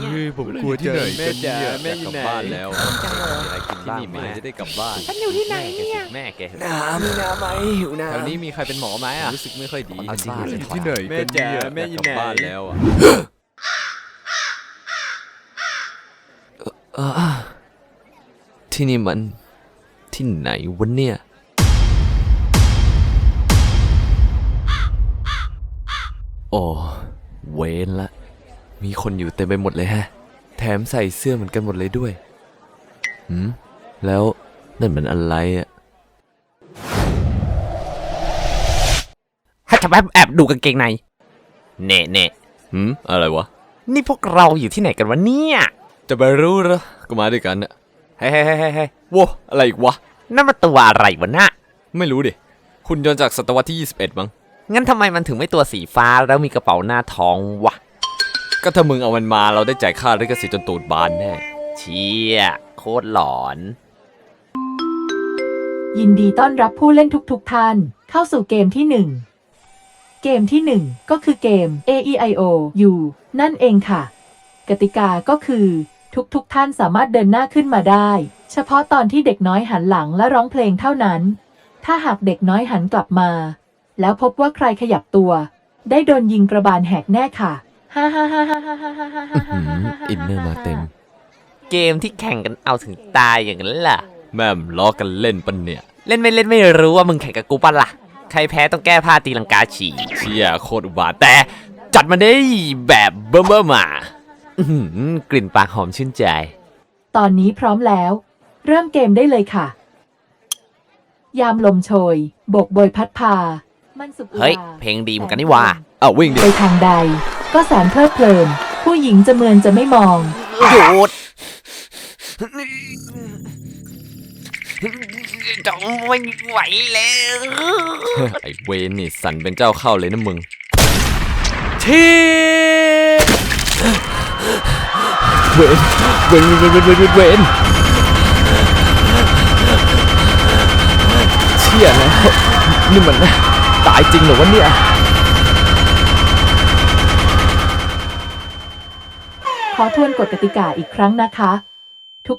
เนี่ยเฮ้ยผมกลัวที่ไหนแม่กันจ๋าเนี่ยแม่อยู่ไหน กลับบ้านแล้วมีอะไรกินบ้างที่นี่ไหมแม่จะได้กลับบ้านฉันอยู่ที่ไหนเนี่ย แม่แกน้ำมีน้ำไหมหิวน้ำแถวนี้มีใครเป็นหมอไหมอะรู้สึกไม่ค่อยดีเอาจริงบ้านดิอยู่ที่ไหนแม่กันจ๋าเนี่ยแม่อยู่กลับไหนบ้านแล้วอะที่นี่มันที่ไหนวะเนี่ยโอ้เวนละ มีคนอยู่เต็มไปหมดเลยฮะ แถมใส่เสื้อเหมือนกันหมดเลยด้วยหืมแล้วนั่นมันอะไรอะถ้าจะแอบแอบดูกางเกงใน เน่เน่หืมอะไรวะ นี่พวกเราอยู่ที่ไหนกันวะเนี่ย จะไปรู้เหรอก็มาด้วยกันอะเฮ้ยเฮ้ยเฮ้ยเฮ้ยเฮ้ยโว้อะไรอีกวะ นั่นมันตัวอะไรวะน่ะ ไม่รู้ดิคุณยนต์จากศตวรรษที่ 21 มั้ง งั้นทำไมมันถึงไม่ตัวสีฟ้าแล้วมีกระเป๋าหน้าท้องวะ ก็ถ้ามึงเอามันมาเราได้จ่ายค่าลิขสิทธิ์จนตูดบานแน่ เชี่ย โคตรหลอน ยินดีต้อนรับผู้เล่นทุกๆทท่านเข้าสู่เกมที่ 1 เกมที่ 1 ก็คือเกม A E I O U นั่นเองค่ะ กติกาก็คือทุกๆทท่านสามารถเดินหน้าขึ้นมาได้ เฉพาะตอนที่เด็กน้อยหันหลังและร้องเพลงเท่านั้น ถ้าหากเด็กน้อยหันกลับมา แล้วพบว่าใครขยับตัว ได้โดนยิงกระบาลแหกแน่ค่ะ ฮ่าฮ่าฮ่าฮ่าฮ่าฮ่าฮ่าฮ่าฮ่าอื้อหืออินเนอร์มาเต็ม เกมที่แข่งกันเอาถึงตายอย่างนั้นล่ะ แม่มล้อกันเล่นปันเนี่ย เล่นไม่เล่นไม่รู้ว่ามึงแข่งกับกูปะล่ะ ใครแพ้ต้องแก้ผ้าตีลังกาฉี่เชี่ยโคตรอุบาทแต่จัดมาได้แบบเบิ่มเบิ่มอะอื้อหือกลิ่นปากหอมชื่นใจ ตอนนี้พร้อมแล้ว เริ่มเกมได้เลยค่ะ ยามลมโชย โบกโบยพัดพา มันสุขอุราเฮ้ย เพลงดีเหมือนกันนี่หว่าอ้าววิ่งดิ ไปทางใด ก็แสนเพลิดเพลิน ผู้หญิงจะเมือนจะไม่มอง หยุดจะไม่ไหวแล้ว ไอ้เวนนี่สันเป็นเจ้าเข้าเลยนะมึง ที่เวนเวนเวนเวนเวนเวนเวนเชี่ยแล้วนี่มันตายจริงเหรอวะเนี่ย อทวนกฎกติกาอีกครั้งนะคะ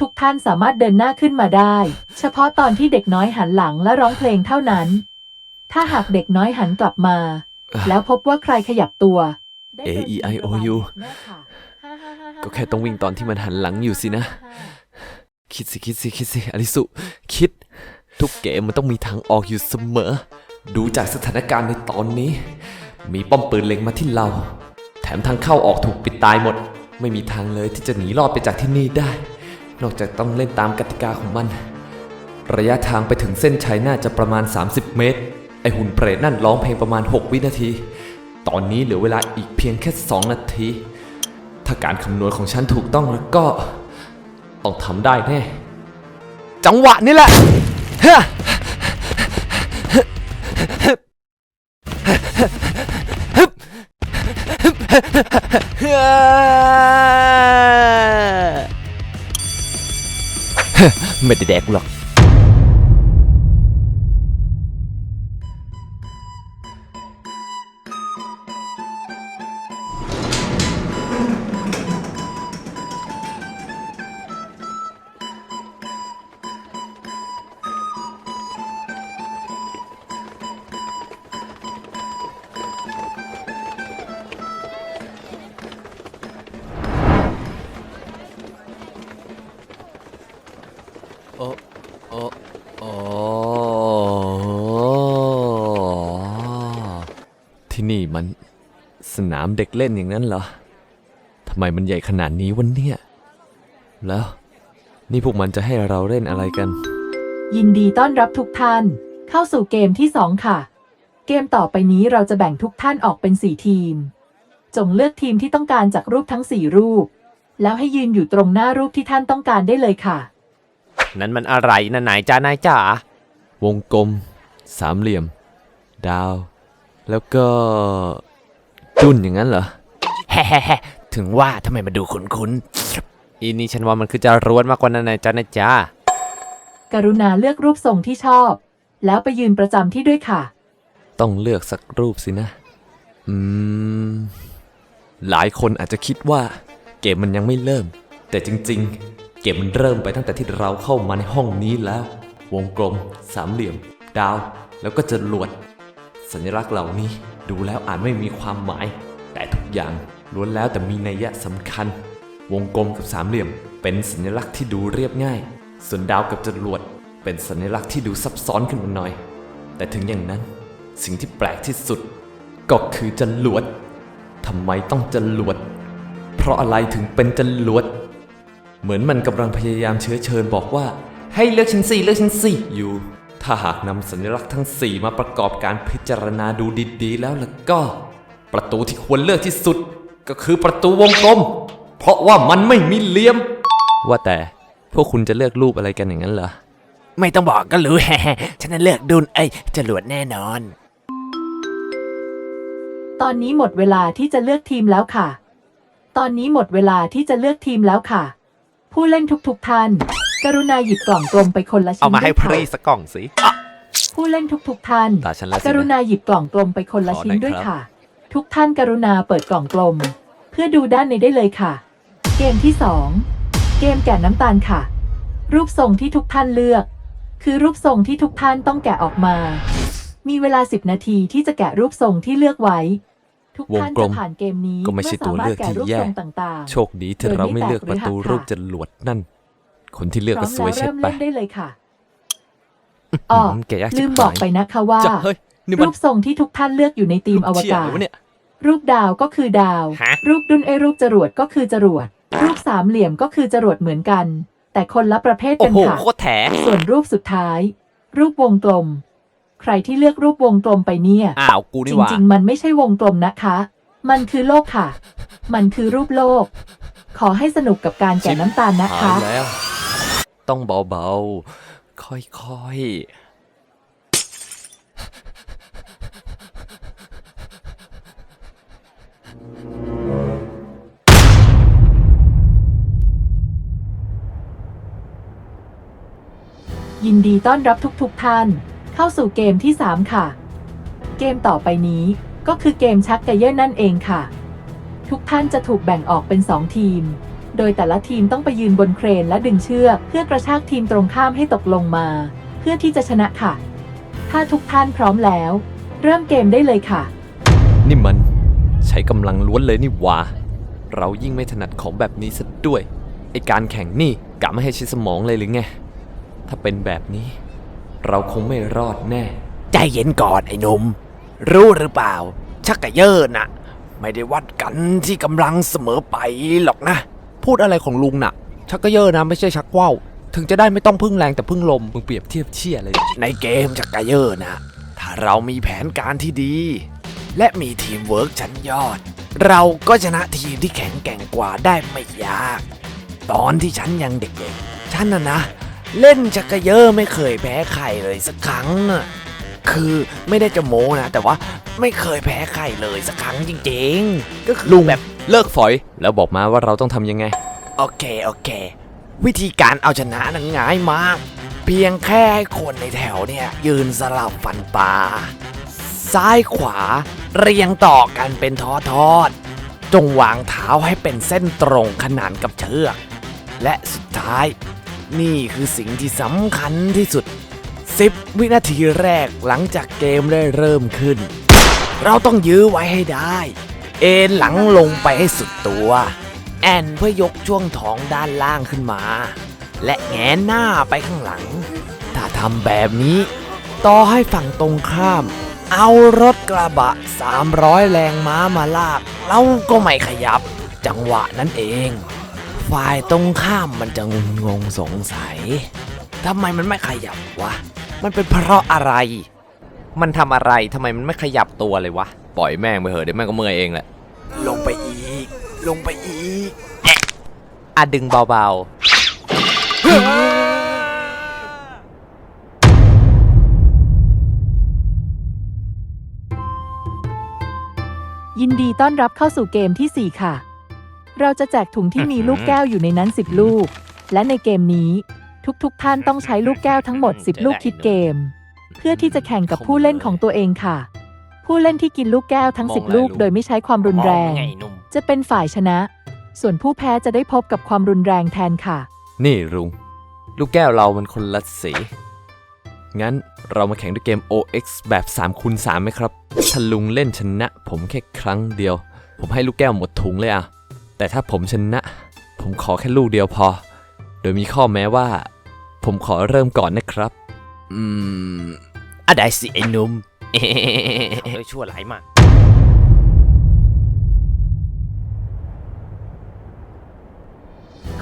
ทุกๆทท่านสามารถเดินหน้าขึ้นมาได้ เฉพาะตอนที่เด็กน้อยหันหลังและร้องเพลงเท่านั้น ถ้าหากเด็กน้อยหันกลับมา แล้วพบว่าใครขยับตัวได้โดน A E I O U แน่ค่ะก็แค่ต้องวิ่งตอนที่มันหันหลังอยู่สินะ คิดสิคิดสิคิดสิอลิสุ คิด ทุกเกมมันต้องมีทางออกอยู่เสมอ ดูจากสถานการณ์ในตอนนี้ มีป้อมปืนเล็งมาที่เรา แถมทางเข้าออกถูกปิดตายหมด ไม่มีทางเลยที่จะหนีรอดไปจากที่นี่ได้ นอกจากต้องเล่นตามกติกาของมัน ระยะทางไปถึงเส้นชัยน่าจะประมาณ 30 เมตร ไอหุ่นเปรตนั่นร้องเพลงประมาณ 6 วินาที ตอนนี้เหลือเวลาอีกเพียงแค่ 2 นาที ถ้าการคำนวณของฉันถูกต้องแล้วก็ ต้องทำได้แน่ จังหวะนี้แหละฮะ ไม่ได้แดกหรอก สนามเด็กเล่นอย่างนั้นเหรอทำไมมันใหญ่ขนาดนี้วันเนี่ย แล้ว นี่พวกมันจะให้เราเล่นอะไรกัน ยินดีต้อนรับทุกท่าน เข้าสู่เกมที่ 2 ค่ะ เกมต่อไปนี้เราจะแบ่งทุกท่านออกเป็น 4 ทีม จงเลือกทีมที่ต้องการจากรูปทั้ง 4 รูป แล้วให้ยืนอยู่ตรงหน้ารูปที่ท่านต้องการได้เลยค่ะ นั่นมันอะไรนะนายจ้านายจ๋าวงกลม สามเหลี่ยม ดาว แล้วก็ จุนอย่างนั้นเหรอแฮ่ๆๆถึงว่าทำไมมาดูคุ้นๆอีนี่ฉันว่ามันคือจะรวนมากกว่านั้นนายจ้านายจ้ากรุณาเลือกรูปทรงที่ชอบ แล้วไปยืนประจำที่ด้วยค่ะ ต้องเลือกสักรูปสินะ อืม หลายคนอาจจะคิดว่า เกมมันยังไม่เริ่ม แต่จริง ๆ เกมมันเริ่มไปตั้งแต่ที่เราเข้ามาในห้องนี้แล้ว วงกลม สามเหลี่ยม ดาว แล้วก็จรวด สัญลักษณ์เหล่านี้ดูแล้วอาจไม่มีความหมาย แต่ทุกอย่างล้วนแล้วแต่มีนัยยะสำคัญ วงกลมกับสามเหลี่ยม เป็นสัญลักษณ์ที่ดูเรียบง่าย ส่วนดาวกับจรวด เป็นสัญลักษณ์ที่ดูซับซ้อนขึ้นมาหน่อย แต่ถึงอย่างนั้นสิ่งที่แปลกที่สุด ก็คือจรวดทำไมต้องจรวด เพราะอะไรถึงเป็นจรวด เหมือนมันกำลังพยายามเชื้อเชิญบอกว่า ให้เลือกชั้นสี่เลือกชั้นสี่อยู่ ถ้าหากนำสัญลักษณ์ทั้ง 4 มาประกอบการพิจารณาดูดีๆ แล้วล่ะก็ ประตูที่ควรเลือกที่สุด ก็คือประตูวงกลม เพราะว่ามันไม่มีเหลี่ยม ว่าแต่พวกคุณจะเลือกรูปอะไรกันอย่างนั้นเหรอ ไม่ต้องบอกก็รู้แฮฉันน่ะเลือกดุนไอ้ยจรวดแน่นอน ตอนนี้หมดเวลาที่จะเลือกทีมแล้วค่ะ ตอนนี้หมดเวลาที่จะเลือกทีมแล้วค่ะ ผู้เล่นทุกๆท่าน กรุณาหยิบกล่องกลมไปคนละชิ้นเอามาให้ด้วยพรีค่ะสักกล่องสิ ผู้เล่นทุกๆท่าน ตาฉันแล้วสิกนะรุณาหยิบกล่องกลมไปคนละขอชิ้นหน่อยด้วยครับ ค่ะ ทุกท่านกรุณาเปิดกล่องกลม เพื่อดูด้านในได้เลยค่ะ เกมที่สองเกมแกะน้ำตาลค่ะ รูปทรงที่ทุกท่านเลือก คือรูปทรงที่ทุกท่านต้องแกะออกมา มีเวลา 10 นาทีที่จะแกะรูปทรงที่เลือกไว้ ทุกท่านวงกลจะมผ่านเกมนี้ก็ไม่ใช่ตัวเลือกที่มื่สามารถแกะรูปแย่ทรงต่างๆ โชคดีที่เราไม่เลือกประตูรูปจรวดนั่น คนที่เลือกพร้ก็อมสวยแล้วเช็ดเริ่มไปเล่นได้เลยค่ะอ๋อมแกะยากลืชิบมหายบอกไปนะคะว่าจะเฮ้ยนี่มันรูปทรงที่ทุกท่านเลือกอยู่ในธีมอวเชี่ยกาอะไรศวะเนี่ยรูปดาวก็คือดาวฮะรูปดุนไอรูปจรวดก็คือจรวด รูปสามเหลี่ยมก็คือจรวดเหมือนกัน แต่คนละประเภทโอ้กันโหค่ะโคตรแถส่วนรูปสุดท้าย รูปวงกลม ใครที่เลือกรูปวงกลมไปเนี่ยอ้าวกูจนี่หว่าริงๆ มันไม่ใช่วงกลมนะคะ มันคือโลกค่ะ มันคือรูปโลก ขอให้สนุกกับการแกะน้ำตาลนะหาคะยแล้ว ต้องเบาๆ ค่อยๆยินดีต้อนรับทุกๆท่าน เข้าสู่เกมที่ 3 ค่ะ เกมต่อไปนี้ก็คือเกมชักกระเยอะนั่นเองค่ะ ทุกท่านจะถูกแบ่งออกเป็น 2 ทีม โดยแต่ละทีมต้องไปยืนบนเครนและดึงเชือก เพื่อกระชากทีมตรงข้ามให้ตกลงมา เพื่อที่จะชนะค่ะ ถ้าทุกท่านพร้อมแล้ว เริ่มเกมได้เลยค่ะ นี่มันใช้กำลังล้วนเลยนี่หว่า เรายิ่งไม่ถนัดของแบบนี้ซะด้วย ไอการแข่งนี่กะไม่ให้ใช้สมองเลยหรือไง ถ้าเป็นแบบนี้ เราคงไม่รอดแน่ ใจเย็นก่อนไอ้หนุ่มรู้หรือเปล่า ชักกะเยอร์น่ะไม่ได้วัดกันที่กำลังเสมอไปหรอกนะ พูดอะไรของลุงน่ะ ชักกะเยอร์นะไม่ใช่ชักว่าวถึงจะได้ไม่ต้องพึ่งแรงแต่พึ่งลมมึงเปรียบเทียบเชี่ยเลย ในเกมชักกะเยอร์นะ ถ้าเรามีแผนการที่ดี และมีทีมเวิร์กชั้นยอด เราก็ชนะทีมที่แข็งแกร่งกว่าได้ไม่ยาก ตอนที่ฉันยังเด็กๆฉันน่ะนะ เล่นชักกะเยอร์ไม่เคยแพ้ใครเลยสักครั้งน่ะคือไม่ได้จะโม้นะ แต่ว่าไม่เคยแพ้ใครเลยสักครั้งจริงๆ ก็คือลุงแบบ เลิกฝอย แล้วบอกมาว่าเราต้องทำยังไง โอเค โอเค วิธีการเอาชนะนั้นง่ายมาก เพียงแค่ให้คนในแถวเนี่ย ยืนสลับฟันปลาซ้ายขวา เรียงต่อกันเป็นทอทอด จงวางเท้าให้เป็นเส้นตรงขนานกับเชือก และสุดท้าย นี่คือสิ่งที่สำคัญที่สุด 10 วินาทีแรกหลังจากเกมได้เริ่มขึ้น เราต้องยื้อไว้ให้ได้ เอ็นหลังลงไปให้สุดตัว แอนเพื่อยกช่วงท้องด้านล่างขึ้นมา และแงนหน้าไปข้างหลัง ถ้าทำแบบนี้ ต่อให้ฝั่งตรงข้าม เอารถกระบะ 300 แรงม้ามาลาก เราก็ไม่ขยับ จังหวะนั้นเอง ฝ่ายตรงข้ามมันจะงงงงสงสัยทำไมมันไม่ขยับวะ มันเป็นเพราะอะไร มันทำอะไรทำไมมันไม่ขยับตัวเลยวะ ปล่อยแม่งไปเหอะเดี๋ยวแม่งก็เมื่อยเองแหละ ลงไปอีก ลงไปอีกอะดึงเบายินดีต้อนรับเข้าสู่เกมที่ 4 ค่ะ เราจะแจกถุงที่มีลูกแก้วอยู่ในนั้น 10 ลูก และในเกมนี้ ทุกๆทท่านต้องใช้ลูกแก้วทั้งหมด 10 ลูกคิดเกม เพื่อที่จะแข่งกับผู้เล่นของตัวเองค่ะ ผู้เล่นที่กินลูกแก้วทั้ง 10 ลูก โดยไม่ใช้ความรุนแรงไงหนุ่ม จะเป็นฝ่ายชนะ ส่วนผู้แพ้จะได้พบกับความรุนแรงแทนค่ะ นี่ลุง ลูกแก้วเรามันคนละสี งั้นเรามาแข่งด้วยเกม OX แบบ3คูณ3ไหมครับถ้าลุงเล่นชนะ ผมแค่ครั้งเดียว ผมให้ลูกแก้วหมดถุงเลยอะแต่ถ้าผมชนะ ผมขอแค่ลูกเดียวพอ โดยมีข้อแม้ว่า ผมขอเริ่มก่อนนะครับ อืมอะได้สิไอ้หนุ่ม เฮ้ยชั่วหลายมาก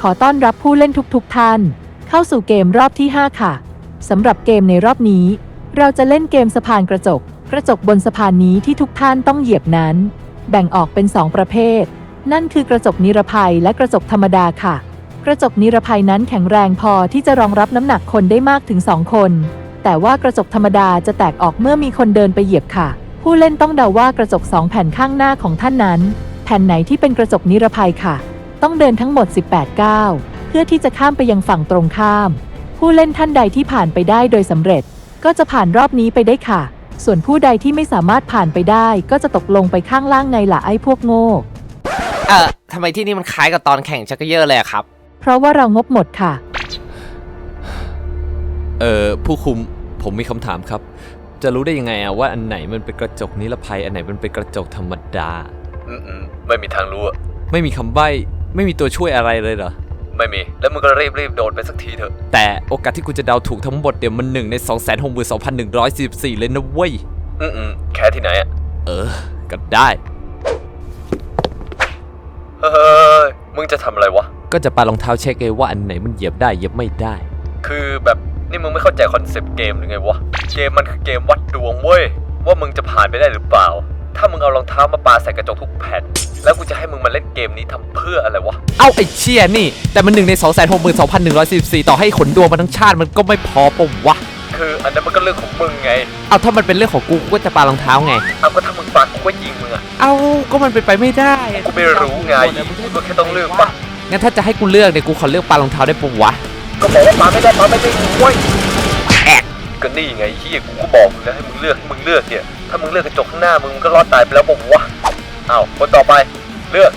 ขอต้อนรับผู้เล่นทุกๆท่าน เข้าสู่เกมรอบที่ 5 ค่ะ สำหรับเกมในรอบนี้ เราจะเล่นเกมสะพานกระจก กระจกบนสะพานนี้ที่ทุกท่านต้องเหยียบนั้น แบ่งออกเป็น 2 ประเภท นั่นคือกระจกนิรภัยและกระจกธรรมดาค่ะ กระจกนิรภัยนั้นแข็งแรงพอที่จะรองรับน้ำหนักคนได้มากถึง 2 คน แต่ว่ากระจกธรรมดาจะแตกออกเมื่อมีคนเดินไปเหยียบค่ะ ผู้เล่นต้องเดาว่ากระจก2แผ่นข้างหน้าของท่านนั้น แผ่นไหนที่เป็นกระจกนิรภัยค่ะ ต้องเดินทั้งหมด 18 ก้าวเพื่อที่จะข้ามไปยังฝั่งตรงข้าม ผู้เล่นท่านใดที่ผ่านไปได้โดยสำเร็จ ก็จะผ่านรอบนี้ไปได้ค่ะ ส่วนผู้ใดที่ไม่สามารถผ่านไปได้ ก็จะตกลงไปข้างล่างในหละไอ้พวกโง่ เออทำไมที่นี่มันคล้ายกับตอนแข่งชักเกยอร์เลยอะครับ เพราะว่าเรางบหมดค่ะ เอ่อผู้คุมผมมีคำถามครับ จะรู้ได้ยังไงอะว่าอันไหนมันเป็นกระจกนิรภัย อันไหนมันเป็นกระจกธรรมดา อืมๆไม่มีทางรู้อะไม่มีคำใบ้ไม่มีตัวช่วยอะไรเลยเหรอ ไม่มี แล้วมึงก็รีบรีบๆโดดไปสักทีเถอะ แต่โอกาสที่กูจะเดาถูกทั้งหมดเดี๋ยวมันหนึ่งใน 262,144 เลยนะเว้ย อืมๆแค่ที่ไหนอะเออ ก็ได้ เฮ้ยมึงจะทำอะไรวะ ก็จะปารองเท้าเช็คไงว่าอันไหนมันเหยียบได้เหยียบไม่ได้ คือแบบ นี่มึงไม่เข้าใจคอนเซปต์เกมหรือไงวะ เกมมันคือเกมวัดดวงเว้ย ว่ามึงจะผ่านไปได้หรือเปล่า ถ้ามึงเอารองเท้ามาปาใส่กระจกทุกแผ่น แล้วกูจะให้มึงมาเล่นเกมนี้ทำเพื่ออะไรวะ เอ้าไอ้เชี่ยนี่ แต่มันหนึ่งใน 262,144 ต่อให้ขนดวงมาทั้งชาติมันก็ไม่พอปะวะ คืออันนั้นมันก็เรื่องของมึงไง เอาถ้ามันเป็นเรื่องของกูกูก็จะปารองเท้าไง เอาก็ถ้ามึงปากูก็ยิงมึงอะ เอาก็มันเป็นไปไม่ได้กูไม่รู้ไงกูก็แค่ต้องเลือกปะ งั้นถ้าจะให้กูเลือกเนี่ยกูขอเลือกปารองเท้าได้ปะวะ ก็บอกว่าปาไม่ได้ปาไม่ได้เว้ยแอกก็นี่ไงเฮียกูก็บอกมึงแล้วให้มึงเลือกให้มึงเลือกเนี่ยถ้ามึงเลือกกระจกข้างหน้ามึงก็รอดตายไปแล้วบอกวะอ้าวคนต่อไปเลือก